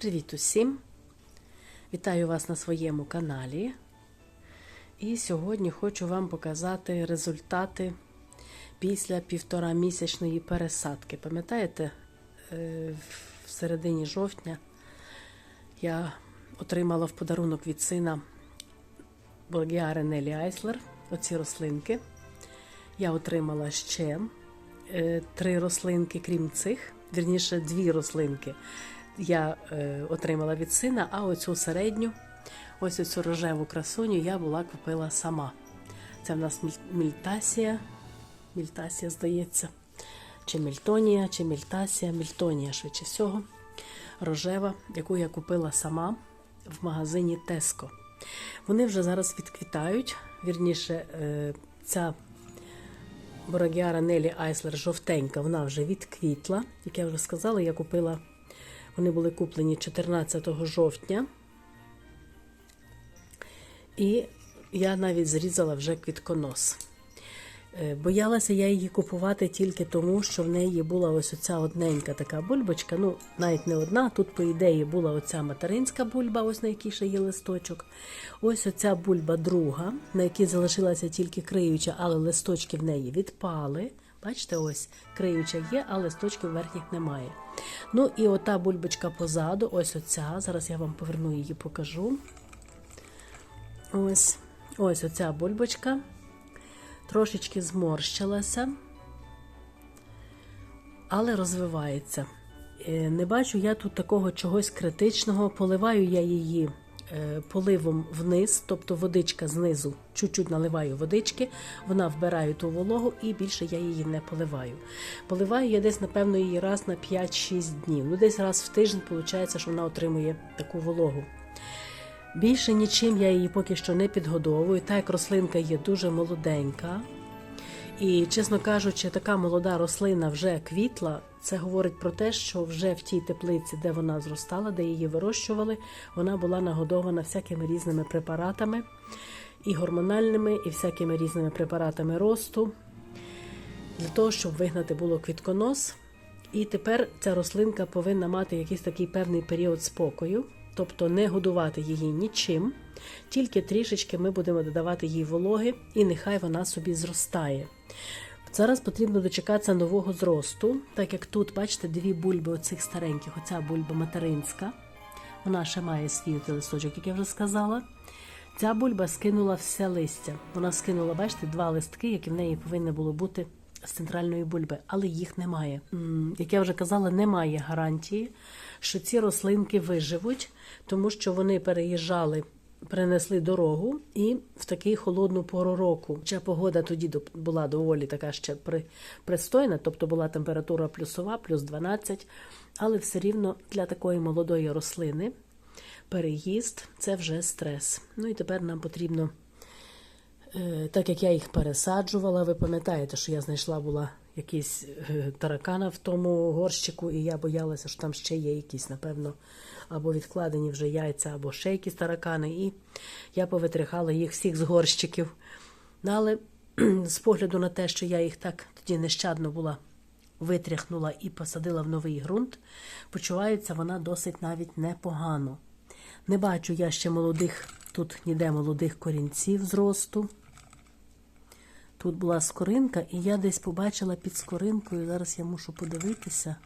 Привіт усім! Вітаю вас на своєму каналі. І сьогодні хочу вам показати результати після півтора місячної пересадки. Пам'ятаєте, е, в середині жовтня я отримала в подарунок від сина Болгіари Нелі Айслер оці рослинки. Я отримала ще е, три рослинки, крім цих, вірніше, дві рослинки я е, отримала від сина, а оцю середню, ось оцю рожеву красуню я була купила сама. Це в нас мільтасія, мільтасія, здається, чи мільтонія, чи мільтасія, мільтонія, швидше всього, рожева, яку я купила сама в магазині Теско. Вони вже зараз відквітають. Вірніше, е, ця Борагіара Нелі Айслер жовтенька, вона вже відквітла. Як я вже сказала, я купила, вони були куплені 14 жовтня. І я навіть зрізала вже квітконос. Е, Боялася я її купувати тільки тому, що в неї була ось оця одненька така бульбочка. Ну, навіть не одна. Тут, по ідеї, була оця материнська бульба, ось на якій ще є листочок. Ось оця бульба друга, на якій залишилася тільки криюча, але листочки в неї відпали. Бачите, ось криюча є, а листочків верхніх немає. Ну і ота бульбочка позаду, ось оця. Зараз я вам поверну її, покажу. Ось, ось оця бульбочка трошечки зморщилася, але розвивається. Е, Не бачу я тут такого чогось критичного. Поливаю я її поливом вниз, тобто водичка знизу, чуть-чуть наливаю водички, вона вбирає ту вологу і більше я її не поливаю. Поливаю я десь, напевно, її раз на 5-6 днів. Ну, десь раз в тиждень виходить, що вона отримує таку вологу. Більше нічим я її поки що не підгодовую, так як рослинка є дуже молоденька. І, чесно кажучи, така молода рослина вже квітла. Це говорить про те, що вже в тій теплиці, де вона зростала, де її вирощували, вона була нагодована всякими різними препаратами, і гормональними, і всякими різними препаратами росту, для того, щоб вигнати було квітконос. І тепер ця рослинка повинна мати якийсь такий певний період спокою, тобто не годувати її нічим, тільки трішечки ми будемо додавати їй вологи, і нехай вона собі зростає. Зараз потрібно дочекатися нового зросту, так як тут, бачите, дві бульби оцих стареньких, оця бульба материнська. Вона ще має свій листочок, як я вже сказала. Ця бульба скинула все листя. Вона скинула, бачите, два листки, які в неї повинні було бути з центральної бульби, але їх немає. Як я вже казала, немає гарантії, що ці рослинки виживуть, тому що вони переїжджали, перенесли дорогу і в такий холодну пору року. Хоча погода тоді була доволі така ще при, пристойна, тобто була температура плюсова, плюс 12, але все рівно для такої молодої рослини переїзд це вже стрес. Ну і тепер нам потрібно Е, Так як я їх пересаджувала, ви пам'ятаєте, що я знайшла була якісь е, таракана в тому горщику, і я боялася, що там ще є якісь, напевно, або відкладені вже яйця, або ще якісь таракани. І я повитрихала їх всіх з горщиків. Ну, але з погляду на те, що я їх так тоді нещадно була витряхнула і посадила в новий ґрунт, почувається вона досить навіть непогано. Не бачу я ще молодих, тут ніде молодих корінців зросту. Тут була скоринка, і я десь побачила під скоринкою. Зараз я мушу подивитися.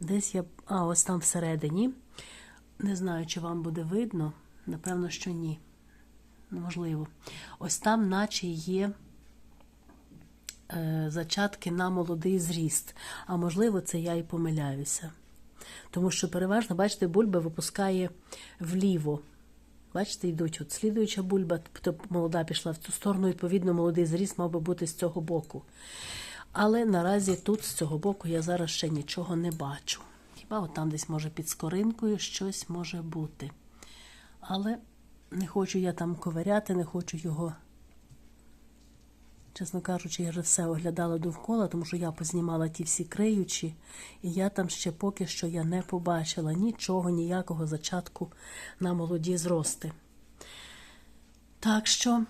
Десь я. А, ось там всередині. Не знаю, чи вам буде видно. Напевно, що ні. Можливо. Ось там, наче є е, зачатки на молодий зріст. А можливо, це я і помиляюся. Тому що переважно, бачите, бульба випускає вліво. Бачите, йдуть от слідуюча бульба, тобто молода пішла в цю сторону, відповідно, молодий зріст мав би бути з цього боку. Але наразі тут, з цього боку, я зараз ще нічого не бачу. Хіба от там десь, може, під скоринкою щось може бути. Але не хочу я там ковиряти, не хочу його. Чесно кажучи, я вже все оглядала довкола, тому що я познімала ті всі криючі, і я там ще поки що я не побачила нічого, ніякого зачатку на молоді зрости. Так що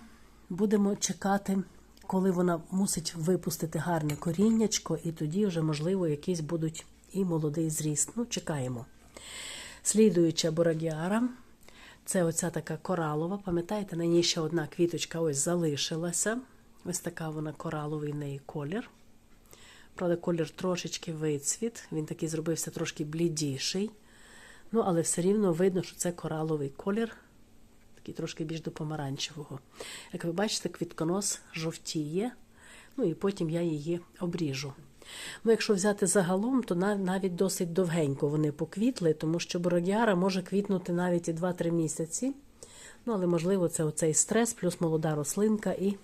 будемо чекати, коли вона мусить випустити гарне коріннячко, і тоді вже, можливо, якісь будуть і молодий зріст. Ну, чекаємо. Слідуюча бурагіара. Це оця така коралова. Пам'ятаєте, на ній ще одна квіточка ось залишилася. Ось така вона кораловий неї колір. Правда, колір трошечки вицвіт, він такий зробився трошки блідіший. Ну, але все рівно видно, що це кораловий колір, такий трошки більш до помаранчевого. Як ви бачите, квітконос жовтіє, ну і потім я її обріжу. Ну, якщо взяти загалом, то навіть досить довгенько вони поквітли, тому що бородіара може квітнути навіть і 2-3 місяці. Ну, але можливо, це оцей стрес, плюс молода рослинка і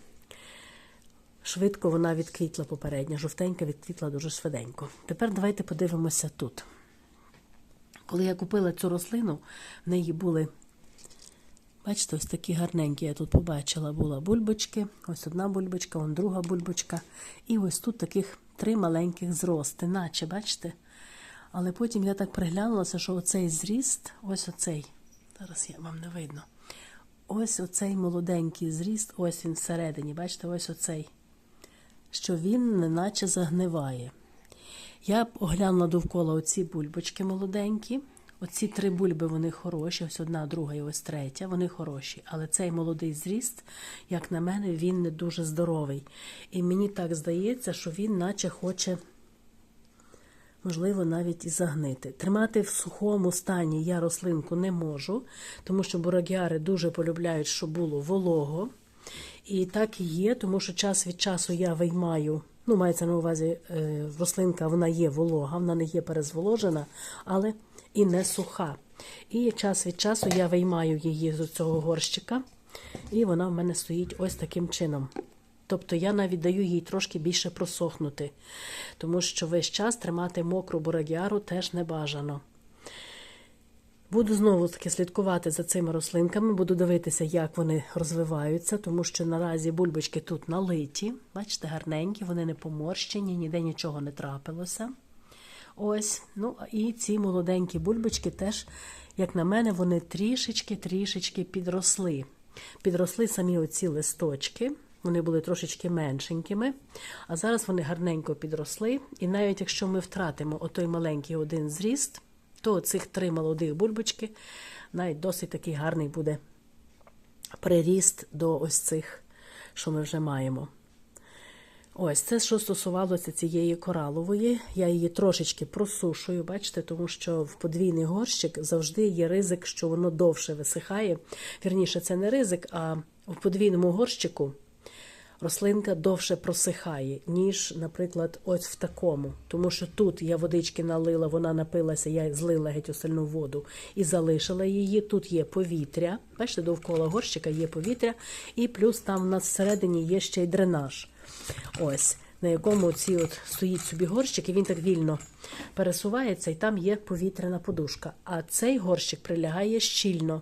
швидко вона відквітла попередня. Жовтенька відквітла дуже швиденько. Тепер давайте подивимося тут. Коли я купила цю рослину, в неї були, бачите, ось такі гарненькі. Я тут побачила, була бульбочки, ось одна бульбочка, вон друга бульбочка. І ось тут таких три маленьких зрости, наче, бачите? Але потім я так приглянулася, що оцей зріст, ось оцей, зараз я вам не видно. Ось оцей молоденький зріст, ось він всередині, бачите, ось оцей, що він неначе загниває. Я оглянула довкола оці бульбочки молоденькі. Оці три бульби вони хороші, ось одна, друга і ось третя, вони хороші. Але цей молодий зріст, як на мене, він не дуже здоровий. І мені так здається, що він наче хоче, можливо, навіть і загнити. Тримати в сухому стані я рослинку не можу, тому що бурагіари дуже полюбляють, щоб було волого. І так і є, тому що час від часу я виймаю. Ну, мається на увазі е, рослинка, вона є волога, вона не є перезволожена, але і не суха. І час від часу я виймаю її з цього горщика, і вона в мене стоїть ось таким чином. Тобто я навіть даю їй трошки більше просохнути, тому що весь час тримати мокру бурагіару теж не бажано. Буду знову таки слідкувати за цими рослинками, буду дивитися, як вони розвиваються, тому що наразі бульбочки тут налиті. Бачите, гарненькі, вони не поморщені, ніде нічого не трапилося. Ось, ну і ці молоденькі бульбочки теж, як на мене, вони трішечки-трішечки підросли. Підросли самі оці листочки. Вони були трошечки меншенькими, а зараз вони гарненько підросли. І навіть якщо ми втратимо отой маленький один зріст, то цих три молодих бульбочки навіть досить такий гарний буде приріст до ось цих, що ми вже маємо. Ось це, що стосувалося цієї коралової, я її трошечки просушую, бачите, тому що в подвійний горщик завжди є ризик, що воно довше висихає. Вірніше, це не ризик, а в подвійному горщику рослинка довше просихає, ніж, наприклад, ось в такому. Тому що тут я водички налила, вона напилася, я злила геть остальну воду і залишила її. Тут є повітря. Бачите, довкола горщика є повітря, і плюс там в нас всередині є ще й дренаж. Ось. На якому ці от стоїть собі горщик, і він так вільно пересувається, і там є повітряна подушка. А цей горщик прилягає щільно.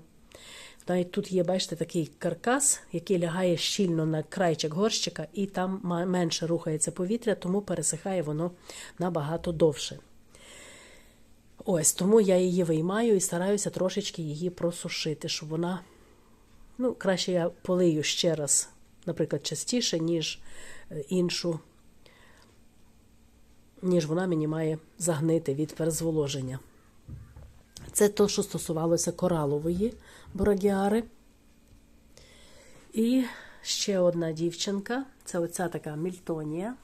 Навіть тут є, бачите, такий каркас, який лягає щільно на крайчик горщика, і там менше рухається повітря, тому пересихає воно набагато довше. Ось, тому я її виймаю і стараюся трошечки її просушити, щоб вона. Ну, краще я полию ще раз, наприклад, частіше, ніж е, іншу, ніж вона мені має загнити від перезволоження. Це то, що стосувалося коралової борагіари. І ще одна дівчинка це оця така мільтонія,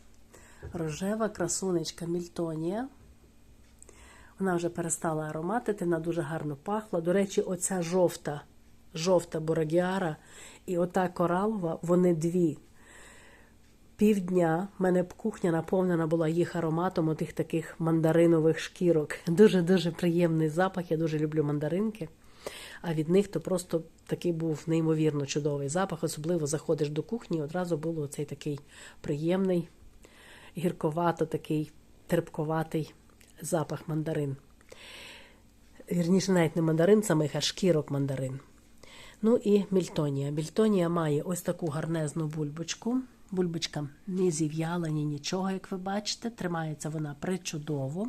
рожева красунечка мільтонія. Вона вже перестала ароматити, вона дуже гарно пахла. До речі, оця жовта, жовта борагіара і ота коралова, вони дві. Півдня в мене кухня наповнена була їх ароматом отих таких мандаринових шкірок. Дуже-дуже приємний запах. Я дуже люблю мандаринки. А від них то просто такий був неймовірно чудовий запах. Особливо заходиш до кухні, і одразу було цей такий приємний, гірковато, такий терпковатий запах мандарин. Вірніше, навіть не мандарин самих, а шкірок мандарин. Ну і мільтонія. Мільтонія має ось таку гарнезну бульбочку. Бульбочка не зів'яла, ні нічого, як ви бачите. Тримається вона причудово.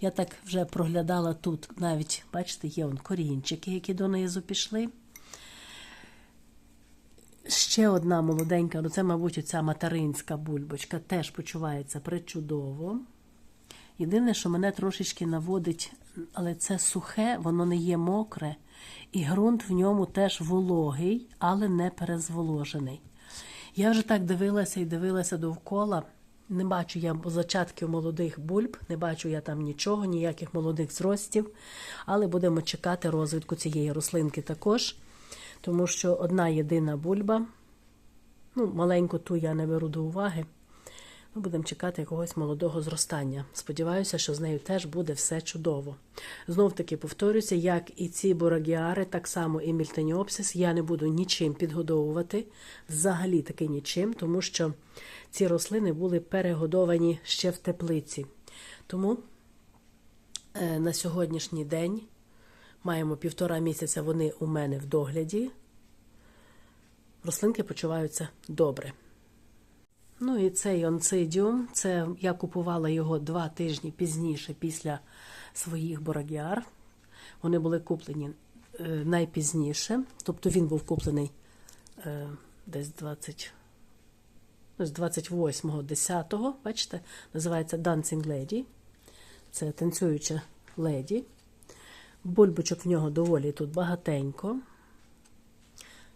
Я так вже проглядала тут, навіть, бачите, є он корінчики, які донизу пішли. Ще одна молоденька, ну це, мабуть, оця материнська бульбочка, теж почувається причудово. Єдине, що мене трошечки наводить, але це сухе, воно не є мокре, і ґрунт в ньому теж вологий, але не перезволожений. Я вже так дивилася і дивилася довкола. Не бачу я зачатків молодих бульб, не бачу я там нічого, ніяких молодих зростів, але будемо чекати розвитку цієї рослинки також, тому що одна єдина бульба, ну, маленьку ту я не беру до уваги. Ми будемо чекати якогось молодого зростання. Сподіваюся, що з нею теж буде все чудово. Знов таки повторюся, як і ці борагіари, так само і мільтеніопсис, я не буду нічим підгодовувати, взагалі таки нічим, тому що ці рослини були перегодовані ще в теплиці. Тому е, на сьогоднішній день маємо півтора місяця вони у мене в догляді. Рослинки почуваються добре. Ну і цей онцидіум, це я купувала його два тижні пізніше після своїх борагіар. Вони були куплені е, найпізніше, тобто він був куплений е, десь 20, ну, з 28.10, бачите, називається Dancing Lady. Це танцююча леді. Бульбочок в нього доволі тут багатенько.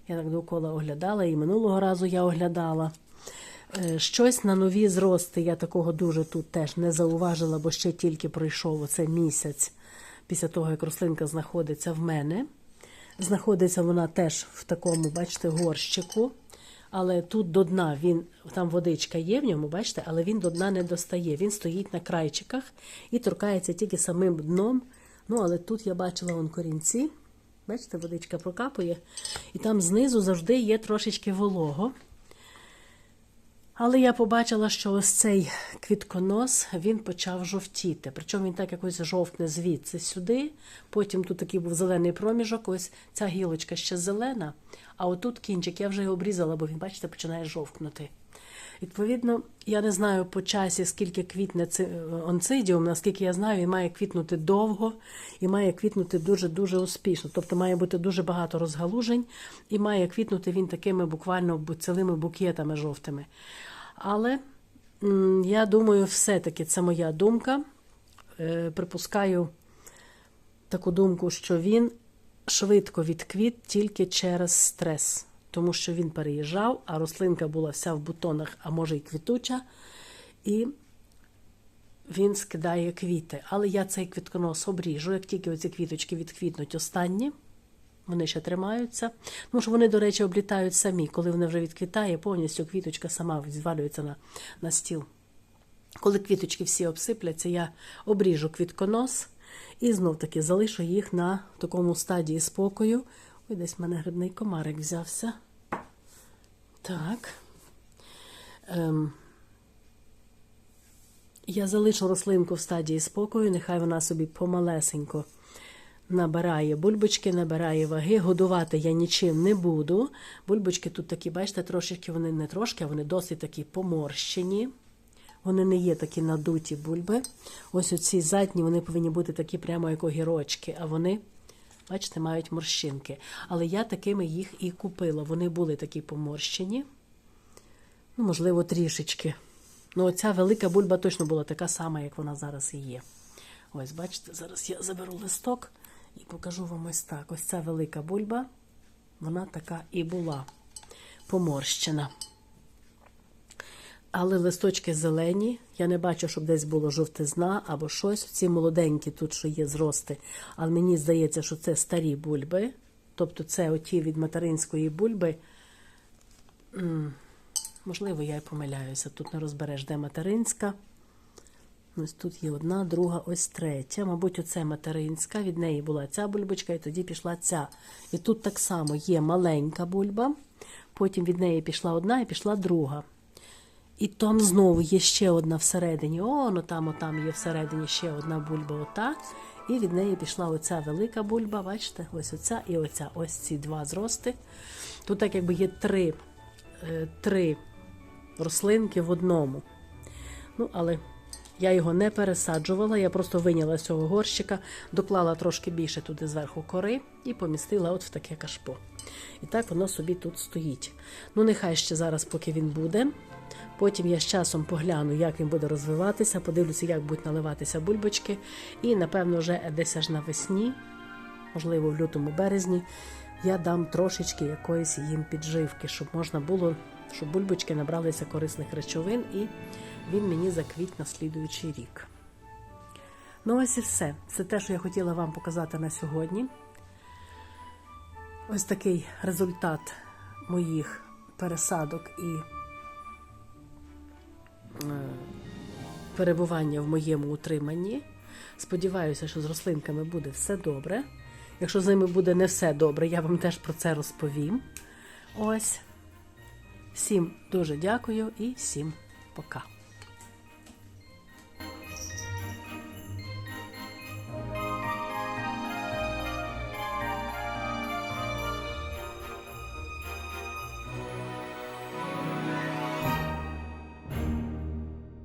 Я так довкола оглядала, і минулого разу я оглядала. Е, Щось на нові зрости я такого дуже тут теж не зауважила, бо ще тільки пройшов оце місяць після того, як рослинка знаходиться в мене. Знаходиться вона теж в такому, бачите, горщику. Але тут до дна він, там водичка є в ньому, бачите, але він до дна не достає. Він стоїть на крайчиках і торкається тільки самим дном. Ну, але тут я бачила вон корінці. Бачите, водичка прокапує. І там знизу завжди є трошечки волого. Але я побачила, що ось цей квітконос він почав жовтіти. Причому він так якось жовтне звідси сюди. Потім тут такий був зелений проміжок. Ось ця гілочка ще зелена. А отут кінчик я вже його обрізала, бо він, бачите, починає жовкнути. Відповідно, я не знаю по часі, скільки квітне ци- онцидіум, наскільки я знаю, він має квітнути довго і має квітнути дуже-дуже успішно. Тобто має бути дуже багато розгалужень і має квітнути він такими буквально цілими букетами жовтими. Але я думаю, все-таки це моя думка. Е, Припускаю таку думку, що він швидко відквіт тільки через стрес, тому що він переїжджав, а рослинка була вся в бутонах, а може й квітуча, і він скидає квіти. Але я цей квітконос обріжу, як тільки оці квіточки відквітнуть останні. Вони ще тримаються. Тому що вони, до речі, облітають самі. Коли вони вже відквітає, повністю квіточка сама звалюється на, на стіл. Коли квіточки всі обсипляться, я обріжу квітконос і знов таки залишу їх на такому стадії спокою. Ой, десь в мене грибний комарик взявся. Так. Ем. Я залишу рослинку в стадії спокою, нехай вона собі помалесенько набирає бульбочки, набирає ваги. Годувати я нічим не буду. Бульбочки тут такі, бачите, трошечки вони не трошки, а вони досить такі поморщені. Вони не є такі надуті бульби. Ось оці задні вони повинні бути такі прямо як огірочки, а вони, бачите, мають морщинки. Але я такими їх і купила. Вони були такі поморщені. Ну, можливо, трішечки. Ну, оця велика бульба точно була така сама, як вона зараз і є. Ось, бачите, зараз я заберу листок і покажу вам ось так. Ось ця велика бульба, вона така і була поморщена. Але листочки зелені, я не бачу, щоб десь було жовтизна або щось. Ці молоденькі тут, що є зрости. Але мені здається, що це старі бульби. Тобто це оті від материнської бульби. Можливо, я й помиляюся. Тут не розбереш, де материнська. Ось тут є одна, друга, ось третя. Мабуть, оце материнська. Від неї була ця бульбочка, і тоді пішла ця. І тут так само є маленька бульба, потім від неї пішла одна і пішла друга. І там знову є ще одна всередині. О, ну там, отам є всередині ще одна бульба, ота. І від неї пішла оця велика бульба, бачите, ось оця і оця. Ось ці два зрости. Тут так якби є три, е, три рослинки в одному. Ну, але я його не пересаджувала, я просто виняла з цього горщика, доклала трошки більше туди зверху кори і помістила от в таке кашпо. І так воно собі тут стоїть. Ну, нехай ще зараз, поки він буде. Потім я з часом погляну, як він буде розвиватися, подивлюся, як будуть наливатися бульбочки. І, напевно, вже десь аж навесні, можливо, в лютому березні, я дам трошечки якоїсь їм підживки, щоб можна було, щоб бульбочки набралися корисних речовин, і він мені заквіть на слідуючий рік. Ну, ось і все. Це те, що я хотіла вам показати на сьогодні. Ось такий результат моїх пересадок і перебування в моєму утриманні. Сподіваюся, що з рослинками буде все добре. Якщо з ними буде не все добре, я вам теж про це розповім. Ось. Всім дуже дякую і всім пока.